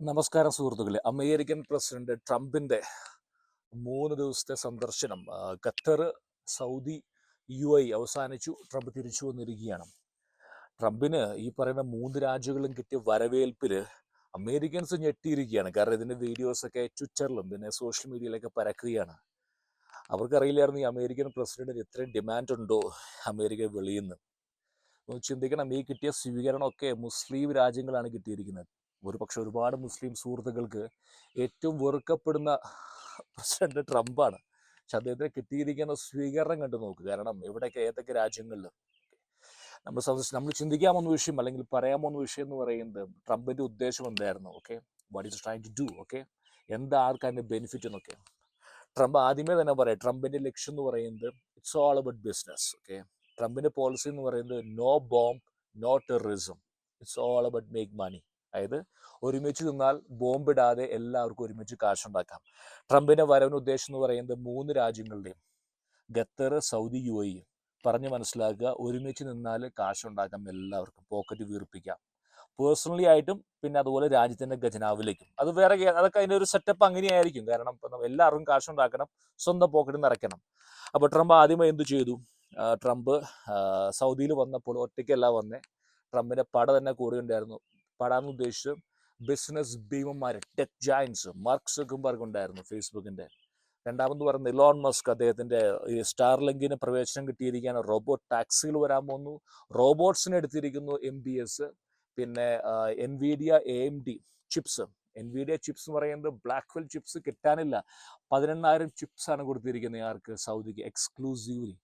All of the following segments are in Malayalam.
നമസ്കാരം സുഹൃത്തുക്കളെ. അമേരിക്കൻ പ്രസിഡന്റ് ട്രംപിന്റെ മൂന്ന് ദിവസത്തെ സന്ദർശനം ഖത്തർ സൗദി യു ഐ അവസാനിച്ചു ട്രംപ് തിരിച്ചു വന്നിരിക്കുകയാണ്. ട്രംപിന് ഈ പറയുന്ന മൂന്ന് രാജ്യങ്ങളും കിട്ടിയ വരവേൽപ്പിൽ അമേരിക്കൻസ് ഞെട്ടിയിരിക്കുകയാണ്. കാരണം ഇതിന്റെ വീഡിയോസ് ഒക്കെ ട്വിറ്ററിലും പിന്നെ സോഷ്യൽ മീഡിയയിലൊക്കെ പരക്കുകയാണ്. അവർക്കറിയില്ലായിരുന്നു ഈ അമേരിക്കൻ പ്രസിഡന്റിന് ഇത്രയും ഡിമാൻഡ് ഉണ്ടോ അമേരിക്ക വെളിയിൽ നിന്ന്. ചിന്തിക്കണം ഈ കിട്ടിയ സ്വീകരണമൊക്കെ മുസ്ലിം രാജ്യങ്ങളാണ് കിട്ടിയിരിക്കുന്നത്. ഒരു പക്ഷെ ഒരുപാട് മുസ്ലിം സുഹൃത്തുക്കൾക്ക് ഏറ്റവും വെറുക്കപ്പെടുന്ന പ്രസിഡന്റ് ട്രംപാണ്. പക്ഷെ അദ്ദേഹത്തിന് കിട്ടിയിരിക്കുന്ന സ്വീകരണം കണ്ടു നോക്കുക കാരണം എവിടെയൊക്കെ ഏതൊക്കെ രാജ്യങ്ങളിൽ നമ്മൾ സന്ദർശിച്ച് നമ്മൾ ചിന്തിക്കാമെന്ന വിഷയം അല്ലെങ്കിൽ പറയാമെന്ന വിഷയം എന്ന് പറയുന്നത് ട്രംപിന്റെ ഉദ്ദേശം എന്തായിരുന്നു okay what is trying to do okay എന്താ ആർക്ക് അതിന്റെ ബെനിഫിറ്റ് എന്നൊക്കെ. ട്രംപ് ആദ്യമേ തന്നെ പറയാം ട്രംപിന്റെ ലക്ഷ്യം എന്ന് പറയുന്നത് it's all about business okay ട്രംപിന്റെ പോളിസി എന്ന് പറയുന്നത് no bomb no terrorism it's all about make money അതായത് ഒരുമിച്ച് നിന്നാൽ ബോംബിടാതെ എല്ലാവർക്കും ഒരുമിച്ച് കാശുണ്ടാക്കാം. ട്രംപിന്റെ വരവിന് ഉദ്ദേശം എന്ന് പറയുന്നത് മൂന്ന് രാജ്യങ്ങളുടെയും ഖത്തർ സൗദി യു എയും പറഞ്ഞ് മനസ്സിലാക്കുക ഒരുമിച്ച് നിന്നാൽ കാശുണ്ടാക്കാം എല്ലാവർക്കും പോക്കറ്റ് വീർപ്പിക്കാം. പേഴ്സണലി ആയിട്ടും പിന്നെ അതുപോലെ രാജ്യത്തിന്റെ ഖജനാവിലേക്കും. അത് വേറെ അതൊക്കെ അതിന്റെ ഒരു സെറ്റപ്പ് അങ്ങനെയായിരിക്കും. കാരണം എല്ലാവർക്കും കാശുണ്ടാക്കണം സ്വന്തം പോക്കറ്റിൽ നിറയ്ക്കണം. അപ്പൊ ട്രംപ് ആദ്യമേ എന്തു ചെയ്തു? ട്രംപ് സൗദിയിൽ വന്നപ്പോൾ ഒറ്റയ്ക്കല്ല വന്നേ. ട്രംപിന്റെ പട തന്നെ കൂടെ ഉണ്ടായിരുന്നു പട എന്ന് ഉദ്ദേശിച്ച് ബിസിനസ് ഭീമന്മാർ ടെക് ജയൻസ് മാർക്ക് സുഖംബർഗ് ഉണ്ടായിരുന്നു ഫേസ്ബുക്കിന്റെ. രണ്ടാമത് പറയുന്നത് ഇലോൺ മസ്ക് അദ്ദേഹത്തിന്റെ ഈ സ്റ്റാർ ലിങ്കിന് പ്രവേശനം കിട്ടിയിരിക്കുകയാണ്. റോബോട്ട് ടാക്സികൾ വരാൻ പോകുന്നു റോബോട്ട്സിനെ എടുത്തിരിക്കുന്നു എം ബി എസ് പിന്നെ Nvidia A M D chips Nvidia chips എന്ന് പറയുന്നത് ബ്ലാക്ക് വെൽ ചിപ്സ് കിട്ടാനില്ല. പതിനെണ്ണായിരം ചിപ്സ് ആണ് കൊടുത്തിരിക്കുന്നത് ആർക്ക്? സൗദിക്ക് എക്സ്ക്ലൂസീവ്ലി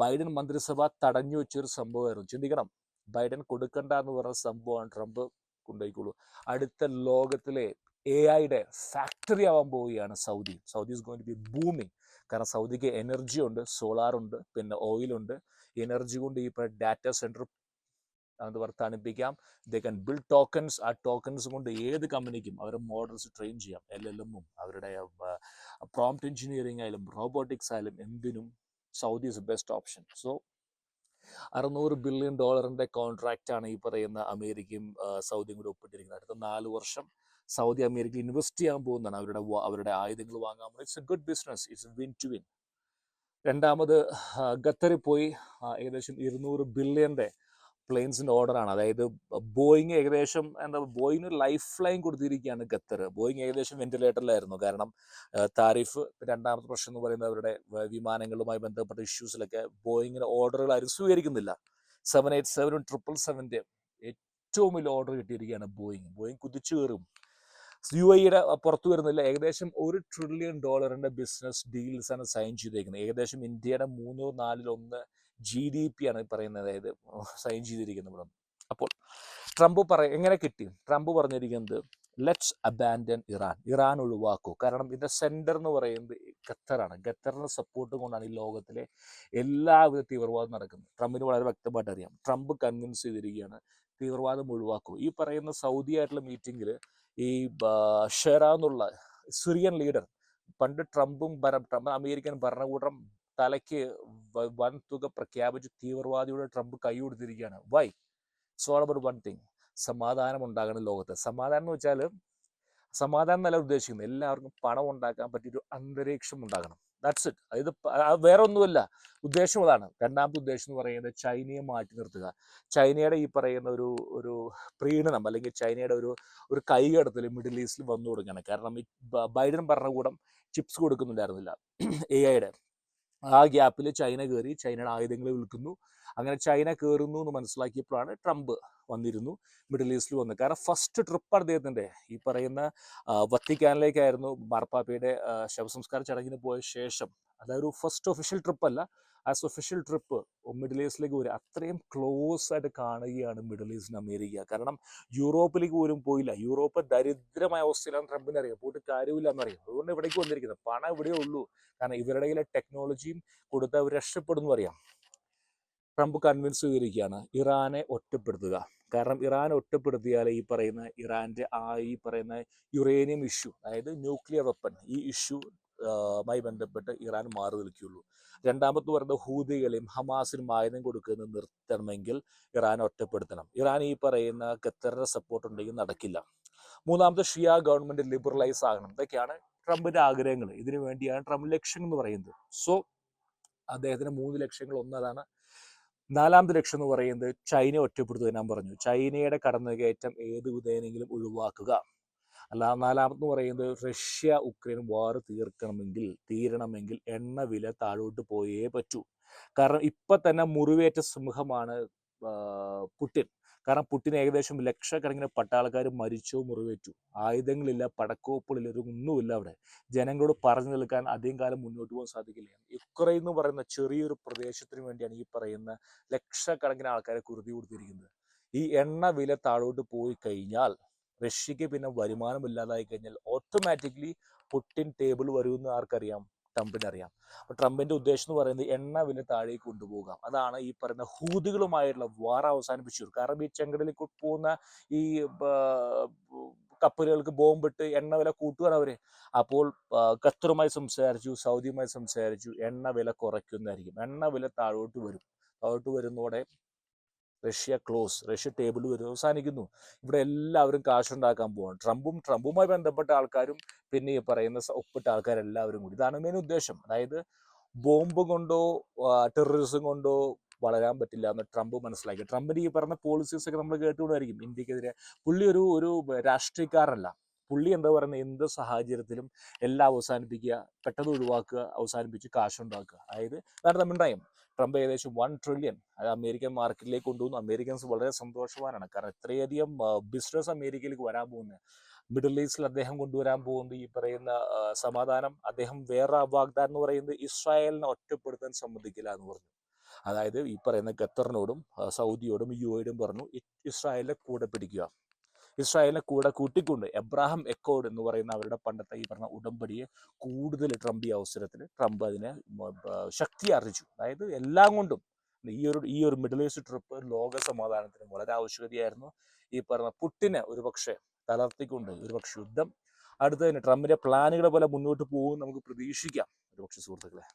ബൈഡൻ മന്ത്രിസഭ തടഞ്ഞു വെച്ചൊരു സംഭവമായിരുന്നു. ചിന്തിക്കണം. ബൈഡൻ കൊടുക്കണ്ട എന്ന് പറഞ്ഞ സംഭവമാണ് ട്രംപ്. കൊണ്ടുപോയിക്കോളൂ അടുത്ത ലോകത്തിലെ എ ഐയുടെ ഫാക്ടറി ആവാൻ പോവുകയാണ് Saudi. Saudi is going to be booming കാരണം സൗദിക്ക് എനർജി ഉണ്ട് സോളാർ ഉണ്ട് പിന്നെ ഓയിൽ ഉണ്ട്. എനർജി കൊണ്ട് ഈ ഡാറ്റ സെന്റർ അത് വർത്താനിപ്പിക്കാം. ദേ കൻ ബിൽഡ് ടോക്കൺസ് ആ ടോക്കൺസ് കൊണ്ട് ഏത് കമ്പനിക്കും അവരുടെ മോഡൽസ് ട്രെയിൻ ചെയ്യാം. എൽ എൽ എമ്മും അവരുടെ പ്രോംപ്റ്റ് എഞ്ചിനീയറിംഗ് ആയാലും റോബോട്ടിക്സ് ആയാലും എന്തിനും Saudi is best option so അറുന്നൂറ് ബില്യൺ ഡോളറിന്റെ കോൺട്രാക്റ്റ് ആണ് ഈ പറയുന്ന അമേരിക്കയും സൗദിയും കൂടി ഒപ്പിട്ടിരിക്കുന്നത്. അടുത്ത നാല് വർഷം സൗദി അമേരിക്ക ഇൻവെസ്റ്റ് ചെയ്യാൻ പോകുന്നതാണ്. അവരുടെ അവരുടെ ആയുധങ്ങൾ വാങ്ങാൻ it's a good business it's win to win രണ്ടാമത് ഖത്തറിൽ പോയി ഏകദേശം ഇരുന്നൂറ് ബില്യന്റെ പ്ലെയിൻസിന്റെ ഓർഡറാണ് അതായത് ബോയിങ് ഏകദേശം എന്താ ബോയിങ്ങിന് ലൈഫ് ലൈൻ കൊടുത്തിരിക്കുകയാണ് ഖത്തർ ബോയിങ് ഏകദേശം വെന്റിലേറ്ററിലായിരുന്നു കാരണം താരിഫ് രണ്ടാമത്തെ പ്രശ്നം എന്ന് പറയുന്നത് അവരുടെ വിമാനങ്ങളുമായി ബന്ധപ്പെട്ട ഇഷ്യൂസിലൊക്കെ ബോയിങ്ങിന് ഓർഡറുകൾ ആരും സ്വീകരിക്കുന്നില്ല. സെവൻ എയ്റ്റ് സെവനും ട്രിപ്പിൾ സെവന്റെ ഏറ്റവും വലിയ ഓർഡർ കിട്ടിയിരിക്കുകയാണ് ബോയിങ് ബോയിങ് കുതിച്ചു കയറും. യു ഐയുടെ പുറത്തു വരുന്നില്ല. ഏകദേശം ഒരു ട്രില്യൺ ഡോളറിന്റെ ബിസിനസ് ഡീൽസ് ആണ് സൈൻ ചെയ്തേക്കുന്നത്. ഏകദേശം ഇന്ത്യയുടെ മൂന്നോ നാലിലൊന്ന് ജി ഡി പി ആണ് പറയുന്നത്. അതായത് സൈൻ ചെയ്തിരിക്കുന്ന ഇവിടെ അപ്പോൾ ട്രംപ് പറ എങ്ങനെ കിട്ടി? ട്രംപ് പറഞ്ഞിരിക്കുന്നത് ലെറ്റ്സ് അബാൻഡൻ ഇറാൻ ഇറാൻ ഒഴിവാക്കൂ. കാരണം ഇതിന്റെ സെന്റർ എന്ന് പറയുന്നത് ഖത്തറാണ്. ഖത്തറിന്റെ സപ്പോർട്ട് കൊണ്ടാണ് ഈ ലോകത്തിലെ എല്ലാവിധ തീവ്രവാദം നടക്കുന്നത്. ട്രംപിന് വളരെ വ്യക്തമായിട്ട് അറിയാം. ട്രംപ് കൺവിൻസ് ചെയ്തിരിക്കുകയാണ് തീവ്രവാദം ഒഴിവാക്കൂ. ഈ പറയുന്ന സൗദി ആയിട്ടുള്ള മീറ്റിംഗിൽ ഈ ഷെറ എന്നുള്ള സിറിയൻ ലീഡർ പണ്ട് ട്രംപും ഭര- ട്രംപ് അമേരിക്കൻ ഭരണകൂടം തലയ്ക്ക് വൻ തുക പ്രഖ്യാപിച്ച് തീവ്രവാദിയുടെ ട്രംപ് കൈ കൊടുത്തിരിക്കുകയാണ് why all about one thing സമാധാനം ഉണ്ടാകണം ലോകത്ത്. സമാധാനം എന്ന് വെച്ചാൽ സമാധാനം നല്ല ഉദ്ദേശിക്കുന്നത്. എല്ലാവർക്കും പണം ഉണ്ടാക്കാൻ പറ്റിയൊരു അന്തരീക്ഷം ഉണ്ടാകണം. ദാറ്റ്സ് ഇറ്റ് അതായത് വേറെ ഒന്നുമല്ല. ഉദ്ദേശം അതാണ്. രണ്ടാമത്തെ ഉദ്ദേശം എന്ന് പറയുന്നത് ചൈനയെ മാറ്റി നിർത്തുക. ചൈനയുടെ ഈ പറയുന്ന ഒരു ഒരു പ്രീണനം അല്ലെങ്കിൽ ചൈനയുടെ ഒരു ഒരു കൈകടത്തൽ മിഡിൽ ഈസ്റ്റിൽ വന്നു തുടങ്ങുകയാണ്. കാരണം ബൈഡൻ ഭരണകൂടം ചിപ്സ് കൊടുക്കുന്നുണ്ടായിരുന്നില്ല. എ ഐയുടെ ആ ഗ്യാപ്പിൽ ചൈന കയറി ചൈനയുടെ ആയുധങ്ങൾ വിൽക്കുന്നു. അങ്ങനെ ചൈന കയറുന്നു എന്ന് മനസ്സിലാക്കിയപ്പോഴാണ് ട്രംപ് വന്നിരുന്നു മിഡിൽ ഈസ്റ്റിൽ വന്നു. കാരണം ഫസ്റ്റ് ട്രിപ്പ് അദ്ദേഹത്തിന്റെ. ഈ പറയുന്ന വത്തിക്കാനിലേക്കായിരുന്നു മാർപ്പാപ്പയുടെ ശവസംസ്കാര ചടങ്ങിന് പോയ ശേഷം. അതൊരു ഫസ്റ്റ് ഒഫീഷ്യൽ ട്രിപ്പ് അല്ല. ആസ് ഒഫീഷ്യൽ ട്രിപ്പ് മിഡിൽ ഈസ്റ്റിലേക്ക് പോരും അത്രയും ക്ലോസ് ആയിട്ട് കാണുകയാണ് മിഡിൽ ഈസ്റ്റിന് അമേരിക്ക. കാരണം യൂറോപ്പിലേക്ക് പോലും പോയില്ല. യൂറോപ്പ് ദരിദ്രമായ അവസ്ഥയിലാണ് ട്രംപിന് അറിയാം പോയിട്ട് കാര്യമില്ല എന്നറിയാം അതുകൊണ്ട് ഇവിടേക്ക് വന്നിരിക്കുന്നത്. പണം ഇവിടെ ഉള്ളൂ. കാരണം ഇവരുടെ ടെക്നോളജിയും കൊടുത്ത് അവർ രക്ഷപ്പെടുന്നു അറിയാം. ട്രംപ് കൺവിൻസ് ചെയ്തിരിക്കുകയാണ് ഇറാനെ ഒറ്റപ്പെടുത്തുക. കാരണം ഇറാൻ ഒറ്റപ്പെടുത്തിയാൽ ഈ പറയുന്ന ഇറാന്റെ ആ ഈ പറയുന്ന യുറേനിയം ഇഷ്യൂ അതായത് ന്യൂക്ലിയർ വെപ്പൺ ഈ ഇഷ്യൂ മായി ബന്ധപ്പെട്ട് ഇറാൻ മാറി നിൽക്കുകയുള്ളൂ. രണ്ടാമത്തെ പറയുന്നത് ഹൂതികളെയും ഹമാസിനും ആയുധം കൊടുക്കുന്നത് നിർത്തണമെങ്കിൽ ഇറാൻ ഒറ്റപ്പെടുത്തണം. ഇറാൻ ഈ പറയുന്ന ഖത്തറിന്റെ സപ്പോർട്ട് ഉണ്ടെങ്കിൽ നടക്കില്ല. മൂന്നാമത്തെ ഷിയ ഗവൺമെന്റ് ലിബറലൈസ് ആകണം. ഇതൊക്കെയാണ് ട്രംപിന്റെ ആഗ്രഹങ്ങൾ. ഇതിനു വേണ്ടിയാണ് ട്രംപ് ലക്ഷ്യം എന്ന് പറയുന്നത്. സോ അദ്ദേഹത്തിന് മൂന്ന് ലക്ഷ്യങ്ങൾ ഒന്നതാണ് നാലാമത്തെ ലക്ഷ്യം എന്ന് പറയുന്നത് ചൈന ഒറ്റപ്പെടുത്തുക ഞാൻ പറഞ്ഞു. ചൈനയുടെ കടന്നുകയറ്റം ഏത് വിധേനെങ്കിലും ഒഴിവാക്കുക. അല്ല നാലാമത് പറയുന്നത് റഷ്യ ഉക്രൈൻ വാർ തീർക്കണമെങ്കിൽ തീരണമെങ്കിൽ എണ്ണ വില താഴോട്ട് പോയേ പറ്റൂ. കാരണം ഇപ്പൊ തന്നെ മുറിവേറ്റ സിംഹമാണ് പുടിൻ കാരണം പുട്ടിന് ഏകദേശം ലക്ഷക്കണക്കിന് പട്ടാളക്കാർ മരിച്ചോ മുറിവേറ്റു. ആയുധങ്ങളില്ല പടക്കോപ്പുകളില്ല ഒരു ഒന്നുമില്ല അവിടെ. ജനങ്ങളോട് പറഞ്ഞു നിൽക്കാൻ അധികം കാലം മുന്നോട്ട് പോകാൻ സാധിക്കില്ല. യുക്രൈൻ എന്ന് പറയുന്ന ചെറിയൊരു പ്രദേശത്തിന് വേണ്ടിയാണ് ഈ പറയുന്ന ലക്ഷക്കണക്കിന് ആൾക്കാരെ കുരുതി കൊടുത്തിരിക്കുന്നത്. ഈ എണ്ണ വില താഴോട്ട് പോയി കഴിഞ്ഞാൽ റഷ്യക്ക് പിന്നെ വരുമാനം ഇല്ലാതായി കഴിഞ്ഞാൽ ഓട്ടോമാറ്റിക്കലി പുട്ടിൻ ടേബിൾ വരുമെന്ന് ആർക്കറിയാം? ട്രംപിന് അറിയാം അപ്പൊ ട്രംപിന്റെ ഉദ്ദേശം എന്ന് പറയുന്നത് എണ്ണ വില താഴേക്ക് കൊണ്ടുപോകാം. അതാണ് ഈ പറയുന്ന ഹൂതികളുമായിട്ടുള്ള വാർ അവസാനിപ്പിച്ചു. കാരണം ഈ ചെങ്കടലിൽ പോകുന്ന ഈ കപ്പലുകൾക്ക് ബോംബിട്ട് എണ്ണ വില കൂട്ടുകയാണ് അവർ. അപ്പോൾ ഖത്തറുമായി സംസാരിച്ചു സൗദിയുമായി സംസാരിച്ചു എണ്ണ വില കുറയ്ക്കുന്നതായിരിക്കും. എണ്ണ വില താഴോട്ട് വരും. താഴോട്ട് വരുന്നതോടെ റഷ്യ ക്ലോസ് റഷ്യ ടേബിൾ വരും അവസാനിക്കുന്നു. ഇവിടെ എല്ലാവരും കാശുണ്ടാക്കാൻ പോവാണ്. ട്രംപും ട്രംപുമായി ബന്ധപ്പെട്ട ആൾക്കാരും പിന്നെ ഈ പറയുന്ന ഒപ്പിട്ട ആൾക്കാരെല്ലാവരും കൂടി. ഇതാണ് മെയിൻ ഉദ്ദേശം. അതായത് ബോംബ് കൊണ്ടോ ടെററിസം കൊണ്ടോ വളരാൻ പറ്റില്ല എന്ന് ട്രംപ് മനസ്സിലാക്കി. ട്രംപിന്റെ ഈ പറഞ്ഞ പോളിസീസ് ഒക്കെ നമ്മൾ കേട്ടുകൊണ്ടായിരിക്കും ഇന്ത്യക്കെതിരെ പുള്ളി ഒരു ഒരു രാഷ്ട്രീയക്കാരല്ല പുള്ളി എന്താ പറയുന്നത് എന്ത് സാഹചര്യത്തിലും എല്ലാം അവസാനിപ്പിക്കുക പെട്ടെന്ന് ഒഴിവാക്കുക അവസാനിപ്പിച്ച് കാശുണ്ടാക്കുക അതായത് അതാണ് നയം ട്രംപ് ഏകദേശം വൺ ട്രില്യൺ അത് അമേരിക്കൻ മാർക്കറ്റിലേക്ക് കൊണ്ടുവന്നു. അമേരിക്കൻസ് വളരെ സന്തോഷവാനാണ്. കാരണം ഇത്രയധികം ബിസിനസ് അമേരിക്കയിലേക്ക് വരാൻ പോകുന്നത് മിഡിൽ ഈസ്റ്റിൽ അദ്ദേഹം കൊണ്ടുവരാൻ പോകുന്നത് ഈ പറയുന്ന സമാധാനം അദ്ദേഹം വേറെ വാഗ്ദാനം എന്ന് പറയുന്നത് ഇസ്രായേലിനെ ഒറ്റപ്പെടുത്താൻ സമ്മതിക്കില്ല എന്ന് പറഞ്ഞു. അതായത് ഈ പറയുന്ന ഖത്തറിനോടും സൗദിയോടും യു എയോടും പറഞ്ഞു ഇസ്രായേലിനെ കൂടെ പിടിക്കുക. ഇസ്രായേലിനെ കൂടെ കൂട്ടിക്കൊണ്ട് എബ്രാഹിം എക്കോഡ് എന്ന് പറയുന്ന അവരുടെ പണ്ടത്തെ ഈ പറഞ്ഞ ഉടമ്പടിയെ കൂടുതൽ ട്രംപ് ഈ അവസരത്തിൽ ട്രംപ് അതിനെ ശക്തി ആർജിച്ചു. അതായത് എല്ലാം കൊണ്ടും ഈ ഒരു ഈ ഒരു മിഡിൽ ഈസ്റ്റ് ട്രിപ്പ് ലോക സമാധാനത്തിന് വളരെ ആവശ്യകതയായിരുന്നു. ഈ പറഞ്ഞ പുട്ടിനെ ഒരുപക്ഷെ തളർത്തിക്കൊണ്ട് ഒരുപക്ഷെ യുദ്ധം അടുത്തതിന് ട്രംപിന്റെ പ്ലാനുകളെ പോലെ മുന്നോട്ട് പോകും നമുക്ക് പ്രതീക്ഷിക്കാം. ഒരുപക്ഷെ സുഹൃത്തുക്കളെ.